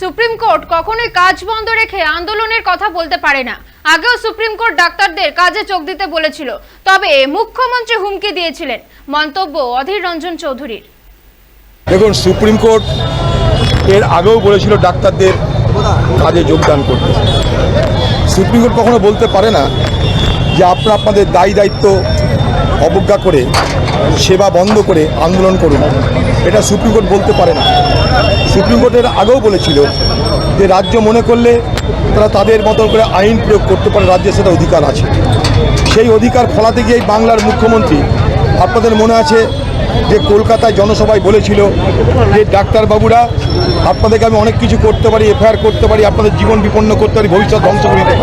Supreme court কখনোই কাজ বন্ধ রেখে আন্দোলনের কথা বলতে পারে না। আগেও সুপ্রিম কোর্ট ডাক্তারদের কাজে চোখ দিতে বলেছিল। তবে মুখ্যমন্ত্রী হুমকি দিয়েছিলেন। মন্তব্য অধীর রঞ্জন চৌধুরীর। দেখুন, সুপ্রিম কোর্ট এর আগেও বলেছিল ডাক্তারদের কাজে যোগদান করতে। সুপ্রিম কোর্ট কখনো বলতে পারে না যে আপনারা আপনাদের দায়ী দায়িত্ব অবজ্ঞা করে, সেবা বন্ধ করে আন্দোলন করুন। এটা সুপ্রিম কোর্ট বলতে পারে না। সুপ্রিম কোর্টের আগেও বলেছিল যে রাজ্য মনে করলে তারা তাদের মতন করে আইন প্রয়োগ করতে পারে, রাজ্যে সেটা অধিকার আছে। সেই অধিকার ফলাতে গিয়ে বাংলার মুখ্যমন্ত্রী, আপনাদের মনে আছে যে কলকাতায় জনসভায় বলেছিল যে ডাক্তারবাবুরা, আপনাদেরকে আমি অনেক কিছু করতে পারি, এফআইআর করতে পারি, আপনাদের জীবন বিপন্ন করতে পারি, ভবিষ্যৎ ধ্বংস করে দিতে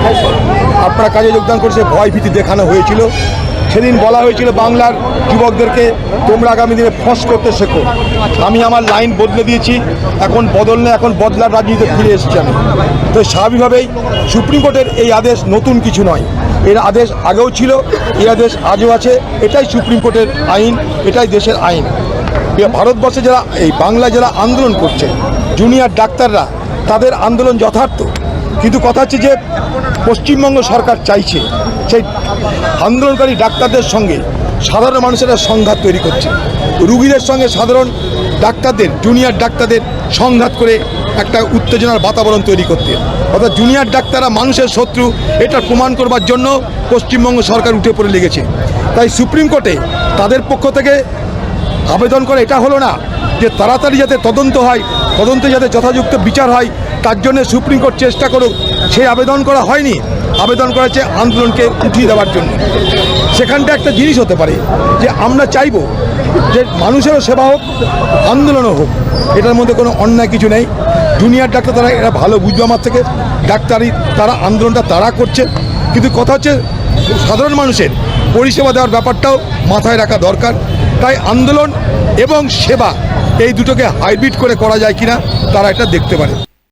আপনারা কাজে যোগদান করেছে ভয় ভীতি দেখানো হয়েছিল। সেদিন বলা হয়েছিল, বাংলার যুবকদেরকে তোমরা আগামী দিনে ফস করতে শেখো। আমি আমার লাইন বদলে দিয়েছি, এখন বদল না এখন বদলার রাজনীতিতে ফিরে এসেছি আমি। তো স্বাভাবিকভাবেই সুপ্রিম কোর্টের এই আদেশ নতুন কিছু নয়। এর আদেশ আগেও ছিল, এই আদেশ আজও আছে। এটাই সুপ্রিম কোর্টের আইন, এটাই দেশের আইন। ভারতবর্ষে যারা এই বাংলা যারা আন্দোলন করছে জুনিয়র ডাক্তাররা, তাদের আন্দোলন যথার্থ। কিন্তু কথা হচ্ছে যে, পশ্চিমবঙ্গ সরকার চাইছে, সেই আন্দোলনকারী ডাক্তারদের সঙ্গে সাধারণ মানুষেরা সংঘাত তৈরি করছে। রুগীদের সঙ্গে সাধারণ ডাক্তারদের জুনিয়র ডাক্তারদের সংঘাত করে একটা উত্তেজনার বাতাবরণ তৈরি করতে। অর্থাৎ জুনিয়র ডাক্তাররা মানুষের শত্রু, এটা প্রমাণ করবার জন্য পশ্চিমবঙ্গ সরকার উঠে পড়ে লেগেছে। তাই সুপ্রিম কোর্টে তাদের পক্ষ থেকে আবেদন করে, এটা হলো না যে তাড়াতাড়ি যাতে তদন্ত হয়, তদন্তে যাতে যথাযুক্ত বিচার হয়, তার জন্য সুপ্রিম কোর্ট চেষ্টা করুক। সেই আবেদন করা হয়নি। আবেদন করা হচ্ছে আন্দোলনকে উঠিয়ে দেওয়ার জন্য। সেখানটা একটা জিনিস হতে পারে যে আমরা চাইব যে মানুষেরও সেবা হোক, আন্দোলনও হোক। এটার মধ্যে কোনো অন্যায় কিছু নেই। জুনিয়র ডাক্তার তারা, এরা ভালো বুঝবে আমার থেকে। ডাক্তারি, তারা আন্দোলনটা তারা করছে। কিন্তু কথা হচ্ছে, সাধারণ মানুষের পরিষেবা দেওয়ার ব্যাপারটাও মাথায় রাখা দরকার। তাই আন্দোলন এবং সেবা এই দুটোকে হাইব্রিড করে করা যায় কিনা, তারা এটা দেখতে পারে।